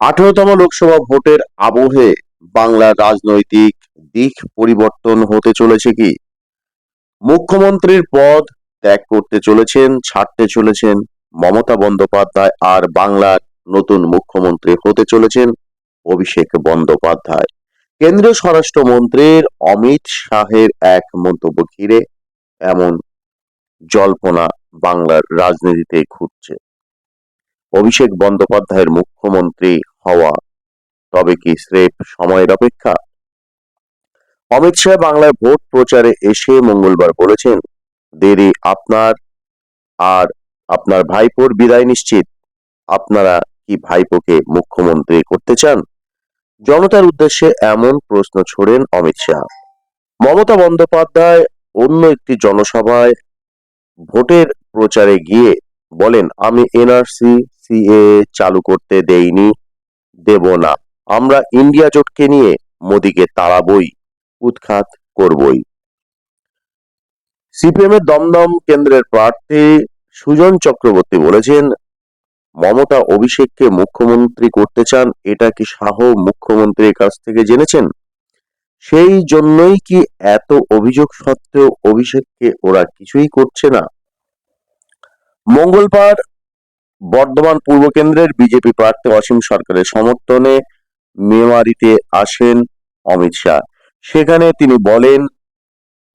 আঠারোতম লোকসভা ভোটের আবহে বাংলার রাজনৈতিক দিক পরিবর্তন হতে চলেছে কি? মুখ্যমন্ত্রীর পদ ত্যাগ করতে চলেছেন, ছাড়তে চলেছেন মমতা বন্দ্যোপাধ্যায় আর বাংলার নতুন মুখ্যমন্ত্রী হতে চলেছেন অভিষেক বন্দ্যোপাধ্যায়। কেন্দ্রীয় স্বরাষ্ট্রমন্ত্রীর অমিত শাহের এক মন্তব্য ঘিরে এমন জল্পনা বাংলার রাজনীতিতে ঘুরছে। অভিষেক বন্দ্যোপাধ্যায়ের মুখ্যমন্ত্রী হওয়া, তবে কি স্রেফ সময়ের অপেক্ষা? অমিত শাহ বাংলায় ভোট প্রচারে এসে মঙ্গলবার বলেছেন, দেরি আপনার আর আপনার ভাইপোর বিদায় নিশ্চিত। আপনারা কি ভাইপোকে মুখ্যমন্ত্রী করতে চান? জনতার উদ্দেশ্যে এমন প্রশ্ন ছোড়েন অমিত শাহ। মমতা বন্দ্যোপাধ্যায় অন্য একটি জনসভায় ভোটের প্রচারে গিয়ে বলেন, আমি এনআরসি সিএ চালু করতে দেইনি। দেব না। আমরা ইন্ডিয়া জোটকে নিয়ে মোদিকে তাড়াবই, উৎখাত করবই। সিপিএম এর দমদম কেন্দ্রের প্রার্থী সুজন চক্রবর্তী বলেছেন, মমতা অভিষেককে মুখ্যমন্ত্রী করতে চান, এটা কি শাহ মুখ্যমন্ত্রীর কাছ থেকে জেনেছেন? সেই জন্যই কি এত অভিযোগ সত্ত্বেও অভিষেককে ওরা কিছুই করছে না? মঙ্গলবার বর্ধমান পূর্ব কেন্দ্রের বিজেপি প্রার্থী অসীম সরকারের সমর্থনে মেমারিতে আসেন অমিত শাহ। সেখানে তিনি বলেন,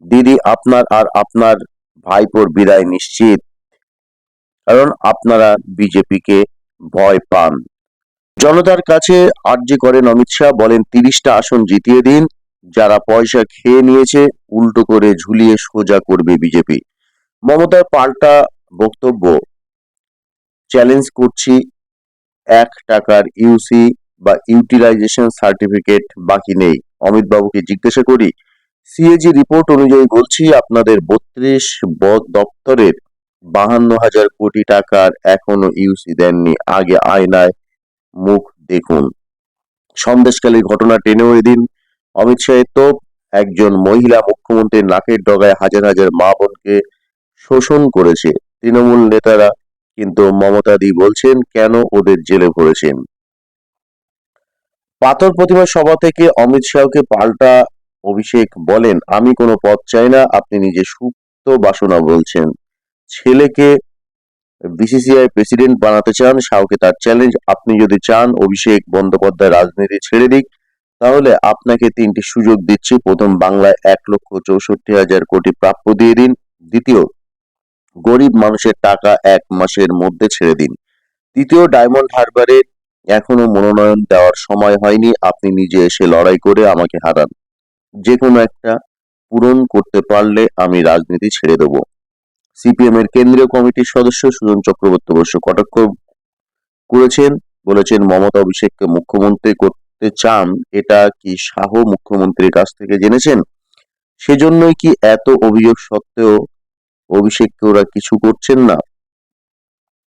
দিদি, আপনার আর আপনার ভাইপোর বিদায় নিশ্চিত। কারণ আপনারা বিজেপিকে ভয় পান। জনতার কাছে আর্জি করেন অমিত শাহ, বলেন, তিরিশটা আসন জিতিয়ে দিন, যারা পয়সা খেয়ে নিয়েছে, উল্টো করে ঝুলিয়ে সোজা করবে বিজেপি। মমতার পাল্টা বক্তব্য চ্যালেঞ্জ করছি এক টাকার ইউসি বা ইউটিলাইজেশন সার্টিফিকেট বাকি নেই। অমিত বাবুকে জিজ্ঞাসা করি সিএজি রিপোর্ট অনুযায়ী বলছি আপনাদের বত্রিশ দপ্তরের বাহান্ন হাজার কোটি টাকার এখনও ইউসি দেননি। আগে আয়নায় মুখ দেখুন। সন্দেশকালীর ঘটনা টেনেও এদিন। অমিত শাহের তোপ একজন মহিলা মুখ্যমন্ত্রীর নাকের ডগায় হাজার হাজার মা বোনকে শোষণ করেছে। তৃণমূল নেতারা কিন্তু মমতাদি বলছেন, কেন ওদের জেলে ভরেছেন? পাথর প্রতিমা সভা থেকে অমিত শাহকে পাল্টা অভিষেক বলেন, আমি কোনো পথ চাই না, আপনি নিজে সুপ্ত বাসনা বলছেন। ছেলেকে বিসিসিআই প্রেসিডেন্ট বানাতে চান, শাহকে তার চ্যালেঞ্জ। আপনি যদি চান অভিষেক বন্দ্যোপাধ্যায় রাজনীতি ছেড়ে দিক, তাহলে আপনাকে তিনটি সুযোগ দিচ্ছি। প্রথম, বাংলায় এক লক্ষ চৌষট্টি হাজার কোটি প্রাপ্য দিয়ে দিন। দ্বিতীয় গরিব মানুষের টাকা এক মাসের মধ্যে ছেড়ে দিন। তৃতীয় ডায়মন্ড হারবারে এখনও মনোনয়ন দেওয়ার সময় হয়নি। আপনি নিজে এসে লড়াই করে আমাকে হারান। যে কোনো একটা পূরণ করতে পারলে আমি রাজনীতি ছেড়ে দেবো। সিপিএম এর কেন্দ্রীয় কমিটির সদস্য সুজন চক্রবর্তী অবশ্য কটাক্ষ করেছেন, বলেছেন মমতা অভিষেককে মুখ্যমন্ত্রী করতে চান, এটা কি শাহ মুখ্যমন্ত্রীর কাছ থেকে জেনেছেন? সেজন্যই কি এত অভিযোগ সত্ত্বেও অভিষেককে ওরা কিছু করছেন না।